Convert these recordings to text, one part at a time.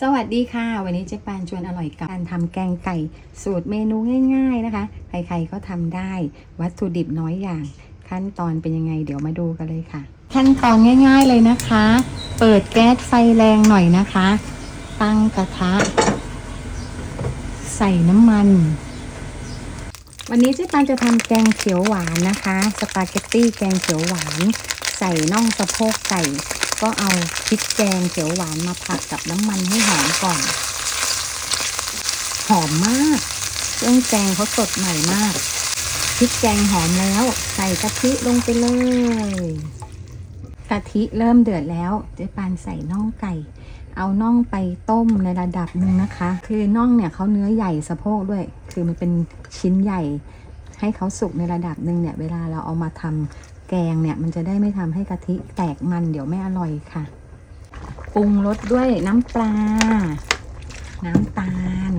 สวัสดีค่ะ วันนี้เจ๊ปานชวนอร่อยกับการทำแกงไก่ สูตรเมนูง่ายๆนะคะ ใครๆก็ทำได้ วัตถุดิบน้อยอย่าง ขั้นตอนเป็นยังไงเดี๋ยวมาดูกันเลยค่ะ ขั้นตอนง่าย ๆเลยนะคะ เปิดแก๊สไฟแรงหน่อยนะคะ ตั้งกระทะ ใส่น้ำมัน วันนี้เจ๊ปานจะทำแกงเขียวหวานนะคะ สปาเกตตี้แกงเขียวหวาน ใส่น่องสะโพกไก่ ก็เอาพริกแกงเขียวหวานมาผัดกับน้ำมันให้หอมก่อน หอมมาก เครื่องแกงเขาสดใหม่มากพริกแกงหอมแล้ว ใส่กะทิลงไปเลยกะทิเริ่มเดือดแล้วเจ๊ปานใส่น่องไก่ เอาน่องไปต้มในระดับหนึ่งนะคะ คือน่องเนี่ยเขาเนื้อใหญ่สะโพกด้วย คือมันเป็นชิ้นใหญ่ ให้เขาสุกในระดับหนึ่งเนี่ย เวลาเราเอามาทำ แกงเนี่ยมันจะได้ไม่ทำให้กะทิแตกมันเดี๋ยวไม่อร่อยค่ะ ปรุงรสด้วยน้ำปลา น้ำตาล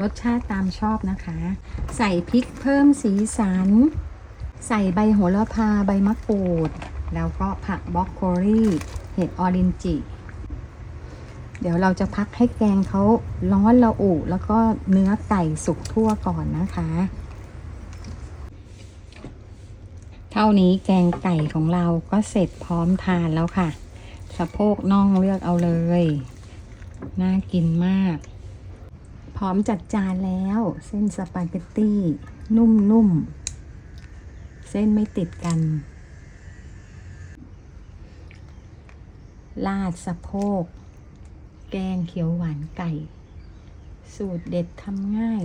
รสชาติตามชอบนะคะ ใส่พริกเพิ่มสีสัน ใส่ใบโหระพาใบมะกรูด แล้วก็ผักบรอกโคลี่เห็ดออรินจิ เดี๋ยวเราจะพักให้แกงเขาร้อนระอุแล้วก็เนื้อไก่สุกทั่วก่อนนะคะ เท่านี้แกงไก่ของเราก็เสร็จพร้อมทานแล้วค่ะ สะโพกน่องเลือกเอาเลย น่ากินมาก พร้อมจัดจานแล้ว เส้นสปาเกตตี้ นุ่มๆ เส้นไม่ติดกัน ลาดสะโพก แกงเขียวหวานไก่ สูตรเด็ดทำง่าย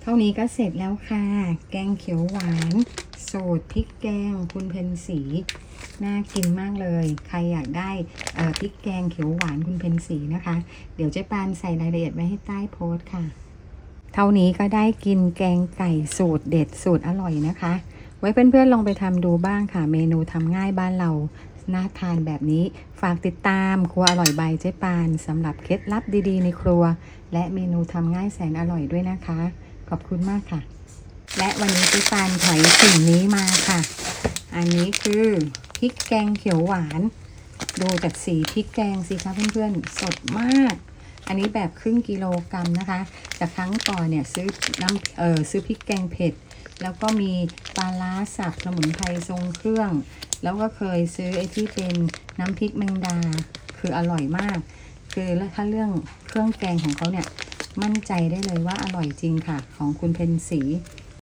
เท่านี้ก็เสร็จแล้วค่ะ แกงเขียวหวานสูตรพริกแกงคุณเพนสี น่ากินมากเลย ใครอยากได้พริกแกงเขียวหวานคุณเพนสีนะคะ เดี๋ยวเจ๊ปานใส่รายละเอียดไว้ให้ใต้โพสต์ค่ะ เท่านี้ก็ได้กินแกงไก่สูตรเด็ดสูตรอร่อยนะคะ ไว้เพื่อนๆลองไปทำดูบ้างค่ะ เมนูทำง่ายบ้านเราน่าทานแบบนี้ฝากติดตามครัวอร่อยใบเจ๊ปานสำหรับเคล็ดลับดีๆ ในครัว และเมนูทำง่ายแสนอร่อยด้วยนะคะ ขอบคุณมากค่ะ และวันนี้เจ๊ปานถอยสิ่งนี้มาค่ะ อันนี้คือพริกแกงเขียวหวาน ดูจากสีพริกแกงสิคะเพื่อนๆ สดมาก อันนี้แบบครึ่งกิโลกรัมนะคะ จากครั้งก่อนเนี่ยซื้อน้ำเออซื้อพริกแกงเผ็ด แล้วก็มีปลาล้าสับสมุนไพรทรงเครื่อง แล้วก็เคยซื้อไอ้ที่เป็นน้ำพริกแมงดา คืออร่อยมาก คือถ้าเรื่องเครื่องแกงของเขาเนี่ย มั่นใจได้เลยว่าอร่อยจริงค่ะ ของคุณเพนสี